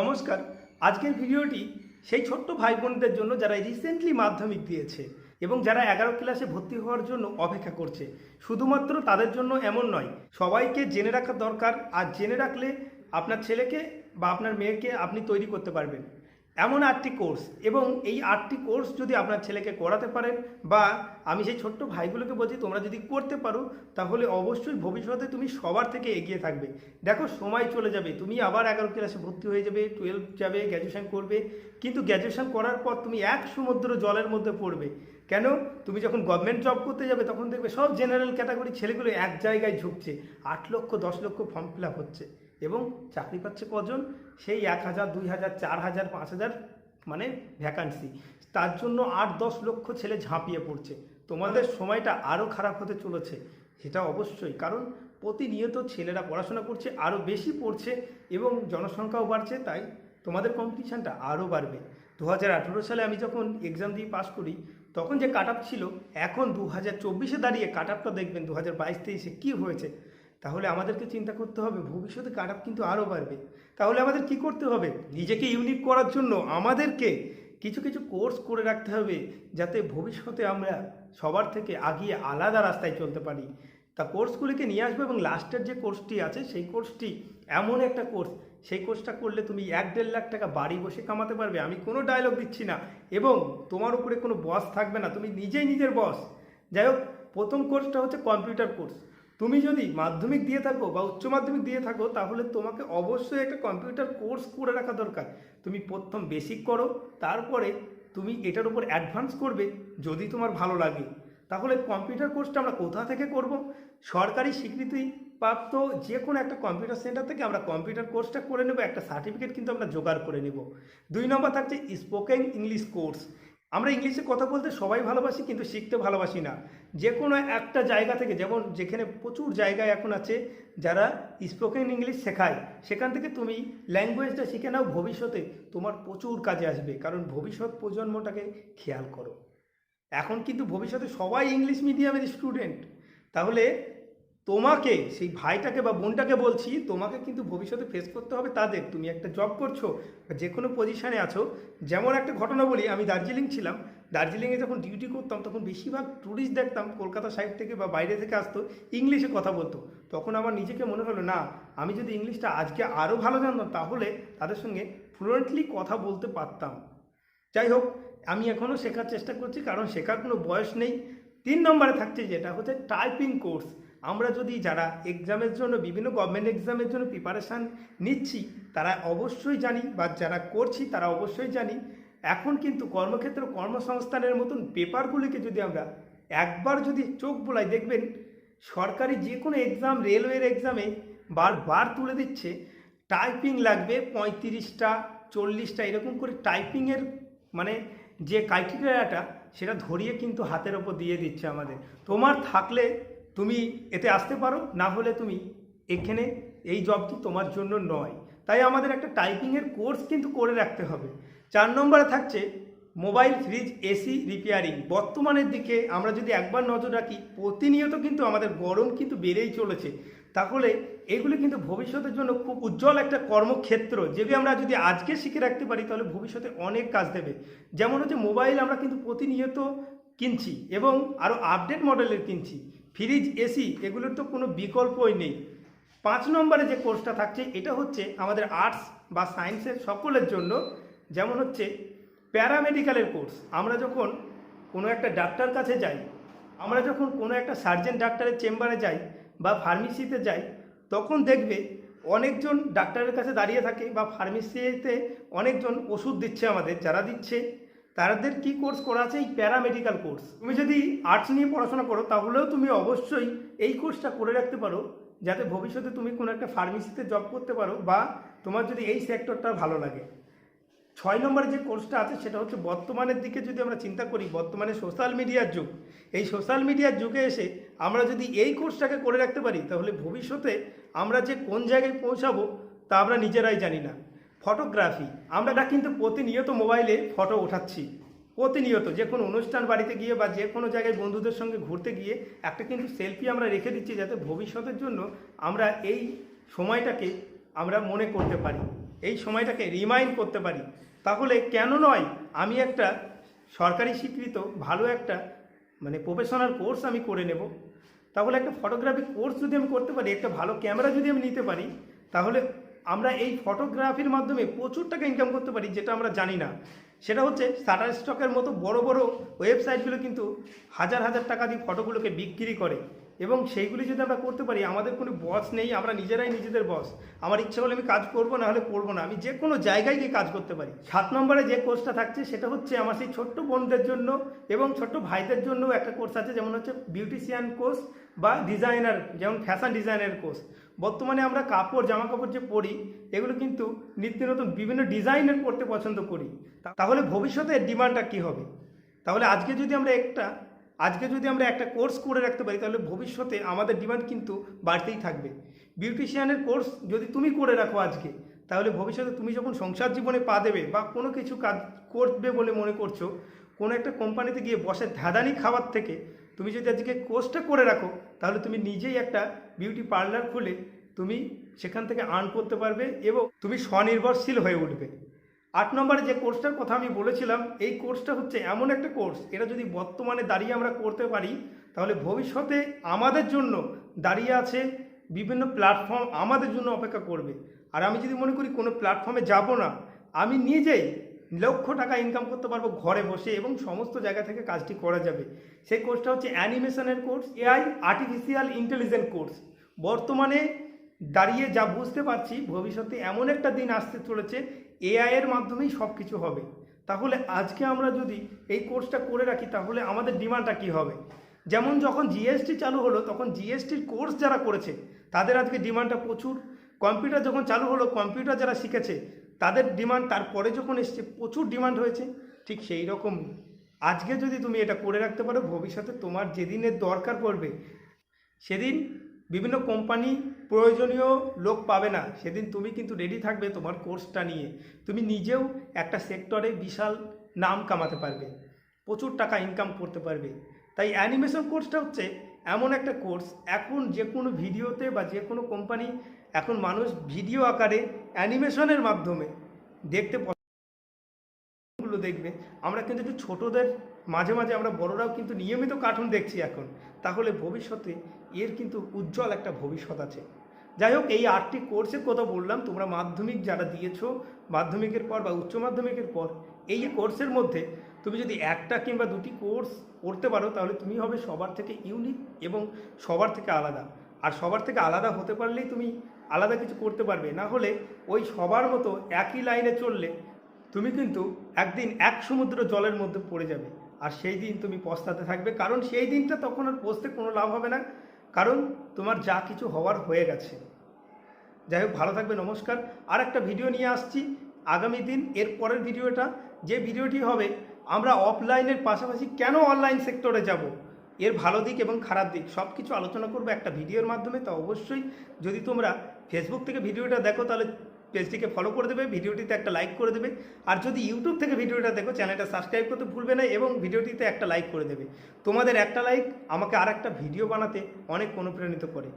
নমস্কার। আজকের ভিডিওটি সেই ছোট্ট ভাই বোনদের জন্য যারা রিসেন্টলি মাধ্যমিক দিয়েছে এবং যারা এগারো ক্লাসে ভর্তি হওয়ার জন্য অপেক্ষা করছে। শুধুমাত্র তাদের জন্য এমন নয়, সবাইকে জেনে রাখা দরকার। আর জেনে রাখলে আপনার ছেলেকে বা আপনার মেয়েকে আপনি তৈরি করতে পারবেন। এমন আটটি কোর্স এবং এই আটটি কোর্স যদি আপনার ছেলেকে করাতে পারেন বা আমি সেই ছোট্ট ভাইগুলোকে বলছি, তোমরা যদি করতে পারো, তাহলে অবশ্যই ভবিষ্যতে তুমি সবার থেকে এগিয়ে থাকবে। দেখো, সময় চলে যাবে, তুমি আবার এগারো ক্লাসে ভর্তি হয়ে যাবে টুয়েলভ যাবে গ্র্যাজুয়েশন করবে, কিন্তু গ্র্যাজুয়েশন করার পর তুমি এক সমুদ্র জলের মধ্যে পড়বে। কেন? তুমি যখন গভর্নমেন্ট জব করতে যাবে, তখন দেখবে সব জেনারেল ক্যাটাগরি ছেলেগুলো এক জায়গায় ঝুঁকছে, আট লক্ষ, দশ লক্ষ ফর্ম ফিল আপ হচ্ছে এবং চাকরি পাচ্ছে কজন? সেই এক হাজার, দুই হাজার, চার হাজার, পাঁচ হাজার মানে ভ্যাকান্সি তার জন্য আট, দশ লক্ষ ছেলে ঝাঁপিয়ে পড়ছে। তোমাদের সময়টা আরও খারাপ হতে চলেছে, সেটা অবশ্যই। কারণ প্রতিনিয়ত ছেলেরা পড়াশোনা করছে আরও বেশি পড়ছে এবং জনসংখ্যাও বাড়ছে, তাই তোমাদের কম্পিটিশানটা আরও বাড়বে। দু হাজার আঠেরো সালে আমি যখন এক্সাম দিয়ে পাশ করি, তখন যে কাট ছিল, এখন দু হাজার চব্বিশে দাঁড়িয়ে কাট আপটা দেখবেন দু হাজার বাইশ, তেইশে কী হয়েছে? তাহলে আমাদেরকে চিন্তা করতে হবে, ভবিষ্যতে কাট কিন্তু আরও বাড়বে। তাহলে আমাদের কি করতে হবে? নিজেকে ইউনিক করার জন্য আমাদেরকে কিছু কিছু কোর্স করে রাখতে হবে, যাতে ভবিষ্যতে আমরা সবার থেকে আগিয়ে আলাদা রাস্তায় চলতে পারি। তা কোর্সগুলিকে নিয়ে আসব এবং লাস্টের যে কোর্সটি আছে, সেই কোর্সটি এমন একটা কোর্স সেই কোর্সটা করলে তুমি এক দেড় লাখ টাকা বাড়ি বসে কামাতে পারবে। আমি কোনো ডায়লগ দিচ্ছি না এবং তোমার উপরে কোনো বস থাকবে না, তুমি নিজেই নিজের বস যাই হোক, প্রথম কোর্সটা হচ্ছে কম্পিউটার কোর্স তুমি যদি মাধ্যমিক দিয়ে থাকো বা উচ্চ মাধ্যমিক দিয়ে থাকো, তাহলে তোমাকে অবশ্যই একটা কম্পিউটার কোর্স করে রাখা দরকার। তুমি প্রথম বেসিক করো, তারপরে তুমি এটার উপর অ্যাডভান্স করবে যদি তোমার ভালো লাগে। তাহলে কম্পিউটার কোর্সটা আমরা কোথা থেকে করব? সরকারি স্বীকৃতি প্রাপ্ত যে কোনো একটা কম্পিউটার সেন্টার থেকে আমরা কম্পিউটার কোর্সটা করে নেব, একটা সার্টিফিকেট কিন্তু আমরা জোগাড় করে নেব। দুই নম্বর থাকছে স্পোকেন ইংলিশ কোর্স আমরা ইংলিশে কথা বলতে সবাই ভালোবাসি, কিন্তু শিখতে ভালোবাসি না। যে কোনো একটা জায়গা থেকে, যেমন যেখানে প্রচুর জায়গায় এখন আছে যারা স্পোকেন ইংলিশ শেখায়, সেখান থেকে তুমি ল্যাঙ্গুয়েজটা শিখে নাও, ভবিষ্যতে তোমার প্রচুর কাজে আসবে, কারণ ভবিষ্যৎ প্রজন্মটাকে খেয়াল করো। এখন কিন্তু ভবিষ্যতে সবাই ইংলিশ মিডিয়ামের স্টুডেন্ট তাহলে তোমাকে, সেই ভাইটাকে বা বোনটাকে বলছি, তোমাকে কিন্তু ভবিষ্যতে ফেস করতে হবে তাদের। তুমি একটা জব করছ যে কোনো পজিশানে আছো। যেমন একটা ঘটনা বলি, আমি দার্জিলিং ছিলাম দার্জিলিংয়ে যখন ডিউটি করতাম, তখন বেশিরভাগ ট্যুরিস্ট দেখতাম কলকাতা সাইড থেকে বা বাইরে থেকে আসতো ইংলিশে কথা বলতো। তখন আমার নিজেকে মনে হলো, না, আমি যদি ইংলিশটা আজকে আরও ভালো জানতাম, তাহলে তাদের সঙ্গে ফ্লুয়েন্টলি কথা বলতে পারতাম। যাই হোক, আমি এখনও শেখার চেষ্টা করছি, কারণ শেখার কোনো বয়স নেই। তিন নম্বরে থাকছে যেটা হচ্ছে টাইপিং কোর্স আমরা যদি যারা এক্সামের জন্য, বিভিন্ন গভর্নমেন্ট এক্সামের জন্য প্রিপারেশান নিচ্ছি, তারা অবশ্যই জানি, বা যারা করছি, তারা অবশ্যই জানি এখন কিন্তু কর্মক্ষেত্র কর্মসংস্থানের মতন পেপারগুলিকে যদি আমরা একবার যদি চোখ বোলাই দেখবেন, সরকারি যে কোনো এক্সাম রেলওয়ের এক্সামে বারবার তুলে দিচ্ছে টাইপিং লাগবে পঁয়ত্রিশটা, চল্লিশটা, এরকম করে টাইপিংয়ের মানে যে ক্রাইটেরিয়াটা সেটা ধরিয়ে কিন্তু হাতের ওপর দিয়ে দিচ্ছে আমাদের। তোমার থাকলে তুমি এতে আসতে পারো, না হলে তুমি এখানে এই জবটি তোমার জন্য নয়। তাই আমাদের একটা টাইপিংয়ের কোর্স কিন্তু করে রাখতে হবে। চার নম্বরে থাকছে মোবাইল, ফ্রিজ, এসি, রিপেয়ারিং। বর্তমানের দিকে আমরা যদি একবার নজর রাখি, প্রতিনিয়ত কিন্তু আমাদের গরম কিন্তু বেড়েই চলেছে। তাহলে এগুলি কিন্তু ভবিষ্যতের জন্য খুব উজ্জ্বল একটা কর্মক্ষেত্র, যেগুলি আমরা যদি আজকে শিখে রাখতে পারি, তাহলে ভবিষ্যতে অনেক কাজ দেবে। যেমন হচ্ছে মোবাইল আমরা কিন্তু প্রতিনিয়ত কিনছি এবং আরও আপডেট মডেলের কিনছি। ফ্রিজ, এসি এগুলোর তো কোনো বিকল্পই নেই। পাঁচ নম্বরে যে কোর্সটা থাকছে, এটা হচ্ছে আমাদের আর্টস বা সায়েন্সের সকলের জন্য যেমন হচ্ছে প্যারামেডিক্যালের কোর্স। আমরা যখন কোনো একটা ডাক্তার কাছে যাই, আমরা যখন কোনো একটা সার্জেন ডাক্তারের চেম্বারে যাই বা ফার্মেসিতে যাই, তখন দেখবে অনেকজন ডাক্তারের কাছে দাঁড়িয়ে থাকে বা ফার্মেসিতে অনেকজন ওষুধ দিচ্ছে আমাদের, যারা দিচ্ছে। তাদের কি কোর্স করা আছে? এই প্যারামেডিক্যাল কোর্স। তুমি যদি আর্টস নিয়ে পড়াশোনা করো, তাহলেও তুমি অবশ্যই এই কোর্সটা করে রাখতে পারো, যাতে ভবিষ্যতে তুমি কোনো একটা ফার্মেসিতে জব করতে পারো বা তোমার যদি এই সেক্টরটা ভালো লাগে। ছয় নম্বরে যে কোর্সটা আছে, সেটা হচ্ছে বর্তমানের দিকে যদি আমরা চিন্তা করি, বর্তমানে সোশ্যাল মিডিয়ার যুগ। এই সোশ্যাল মিডিয়ার যুগে এসে আমরা যদি এই কোর্সটাকে করে রাখতে পারি, তাহলে ভবিষ্যতে আমরা যে কোন জায়গায় পৌঁছাবো, তা আমরা নিজেরাই জানি না। ফটোগ্রাফি আমরা কিন্তু প্রতিনিয়ত মোবাইলে ফটো ওঠাচ্ছি। প্রতিনিয়ত, যে কোনো অনুষ্ঠান বাড়িতে গিয়ে বা যে কোনো জায়গায় বন্ধুদের সঙ্গে ঘুরতে গিয়ে একটা কিন্তু সেলফি আমরা রেখে দিচ্ছি, যাতে ভবিষ্যতের জন্য আমরা এই সময়টাকে আমরা মনে করতে পারি। এই সময়টাকে রিমাইন্ড করতে পারি। তাহলে কেন নয় আমি একটা সরকারি স্বীকৃত ভালো একটা মানে প্রফেশনাল কোর্স আমি করে নেব। তাহলে একটা ফটোগ্রাফি কোর্স যদি আমি করতে পারি, একটা ভালো ক্যামেরা যদি আমি নিতে পারি, তাহলে আমরা এই ফটোগ্রাফির মাধ্যমে প্রচুর টাকা ইনকাম করতে পারি, যেটা আমরা জানি না। সেটা হচ্ছে শাটার স্টকের মতো বড় বড় ওয়েবসাইটগুলো কিন্তু হাজার হাজার টাকা দিয়ে ফটোগুলোকে বিক্রি করে। এবং সেইগুলি যদি আমরা করতে পারি, আমাদের কোনো বস নেই, আমরা নিজেরাই নিজেদের বস আমার ইচ্ছা হলে আমি কাজ করব, না হলে করব না। আমি যে কোনো জায়গায় গিয়ে কাজ করতে পারি। সাত নম্বরে যে কোর্সটা থাকছে, সেটা হচ্ছে আমার সেই ছোট্ট বোনদের জন্য এবং ছোট্ট ভাইদের জন্য একটা কোর্স আছে, যেমন হচ্ছে বিউটিশিয়ান কোর্স বা ডিজাইনার যেমন ফ্যাশন ডিজাইনের কোর্স বর্তমানে আমরা কাপড় জামা কাপড় যে পরি, এগুলো কিন্তু নিত্য নতুন বিভিন্ন ডিজাইনের পরতে পছন্দ করি। তাহলে ভবিষ্যতে ডিমান্ডটা কী হবে? তাহলে আজকে যদি আমরা একটা আজকে যদি আমরা একটা কোর্স করে রাখতে পারি, তাহলে ভবিষ্যতে আমাদের ডিমান্ড কিন্তু বাড়তেই থাকবে। বিউটিশিয়ানের কোর্স যদি তুমি করে রাখো আজকে, তাহলে ভবিষ্যতে তুমি যখন সংসার জীবনে পা দেবে বা কোনো কিছু কাজ করবে বলে মনে করছ, কোনো একটা কোম্পানিতে গিয়ে বসে ধাঁধানি খাওয়ার থেকে তুমি যদি আজকে কোর্সটা করে রাখো, তাহলে তুমি নিজেই একটা বিউটি পার্লার খুলে তুমি সেখান থেকে আর্ন করতে পারবে এবং তুমি স্বনির্ভরশীল হয়ে উঠবে। আট নম্বরে যে কোর্সটার কথা আমি বলেছিলাম, এই কোর্সটা হচ্ছে এমন একটা কোর্স এটা যদি বর্তমানে দাঁড়িয়ে আমরা করতে পারি, তাহলে ভবিষ্যতে আমাদের জন্য দাঁড়িয়ে আছে বিভিন্ন প্ল্যাটফর্ম আমাদের জন্য অপেক্ষা করবে। আর আমি যদি মনে করি কোনো প্ল্যাটফর্মে যাব না, আমি নিজেই লক্ষ টাকা ইনকাম করতে পারব ঘরে বসে এবং সমস্ত জায়গা থেকে কাজটি করা যাবে। সেই কোর্সটা হচ্ছে অ্যানিমেশনের course AI artificial intelligent course বর্তমানে দাঁড়িয়ে যা বুঝতে পারছি, ভবিষ্যতে এমন একটা দিন আসতে চলেছে এআই এর মাধ্যমেই সব কিছু হবে। তাহলে আজকে আমরা যদি এই কোর্সটা করে রাখি, তাহলে আমাদের ডিমান্ডটা কী হবে? যেমন যখন জিএসটি চালু হলো, তখন জিএসটির কোর্স যারা করেছে, তাদের আজকে ডিমান্ডটা প্রচুর। কম্পিউটার যখন চালু হলো কম্পিউটার যারা শিখেছে, তাদের ডিমান্ড তারপরে যখন এসছে, প্রচুর ডিমান্ড হয়েছে। ঠিক সেই রকম। আজকে যদি তুমি এটা করে রাখতে পারো, ভবিষ্যতে তোমার যেদিনের দরকার পড়বে, সেদিন বিভিন্ন কোম্পানি প্রয়োজনীয় লোক পাবে না। সেদিন তুমি কিন্তু রেডি থাকবে তোমার কোর্সটা নিয়ে। তুমি নিজেও একটা সেক্টরে বিশাল নাম কামাতে পারবে। প্রচুর টাকা ইনকাম করতে পারবে। তাই অ্যানিমেশন কোর্সটা হচ্ছে এমন একটা কোর্স এখন যে কোনো ভিডিওতে বা যে কোনো কোম্পানি এখন মানুষ ভিডিও আকারে অ্যানিমেশনের মাধ্যমে দেখতে দেখবে। আমরা কিন্তু একটু ছোটদের মাঝে মাঝে আমরা বড়রাও কিন্তু নিয়মিত কার্টুন দেখছি এখন। তাহলে ভবিষ্যতে এর কিন্তু উজ্জ্বল একটা ভবিষ্যৎ আছে। যাই হোক, এই আটটি কোর্সের কথা বললাম, তোমরা মাধ্যমিক যারা দিয়েছ, মাধ্যমিকের পর বা উচ্চ মাধ্যমিকের পর, এই কোর্সের মধ্যে তুমি যদি একটা কিংবা দুটি কোর্স করতে পারো, তাহলে তুমি হবে সবার থেকে ইউনিক এবং সবার থেকে আলাদা। আর সবার থেকে আলাদা হতে পারলেই তুমি আলাদা কিছু করতে পারবে। না হলে ওই সবার মতো একই লাইনে চললে তুমি কিন্তু একদিন এক সমুদ্র জলের মধ্যে পড়ে যাবে। আর সেই দিন তুমি পস্তাতে থাকবে। কারণ সেই দিনটা তখন আর পৌঁছতে কোনো লাভ হবে না। কারণ তোমার যা কিছু হওয়ার হয়ে গেছে। যাই হোক, ভালো থাকবে, নমস্কার। আর একটা ভিডিও নিয়ে আসছি আগামী দিন, এর পরের ভিডিওটা। যে ভিডিওটি হবে, আমরা অফলাইনের পাশাপাশি কেন অনলাইন সেক্টরে যাব? এর ভালো দিক এবং খারাপ দিক সব কিছু আলোচনা করব একটা ভিডিওর মাধ্যমে। তো অবশ্যই যদি তোমরা ফেসবুক থেকে ভিডিওটা দেখো, তাহলে পেজটিকে ফলো করে দেবে, ভিডিওটিতে একটা লাইক করে দেবে। আর যদি ইউটিউব থেকে ভিডিওটা দেখো চ্যানেলটা সাবস্ক্রাইব করতে ভুলবে না এবং ভিডিওটিতে একটা লাইক করে দেবে। তোমাদের একটা লাইক আমাকে আর একটা ভিডিও বানাতে অনেক অনুপ্রাণিত করে।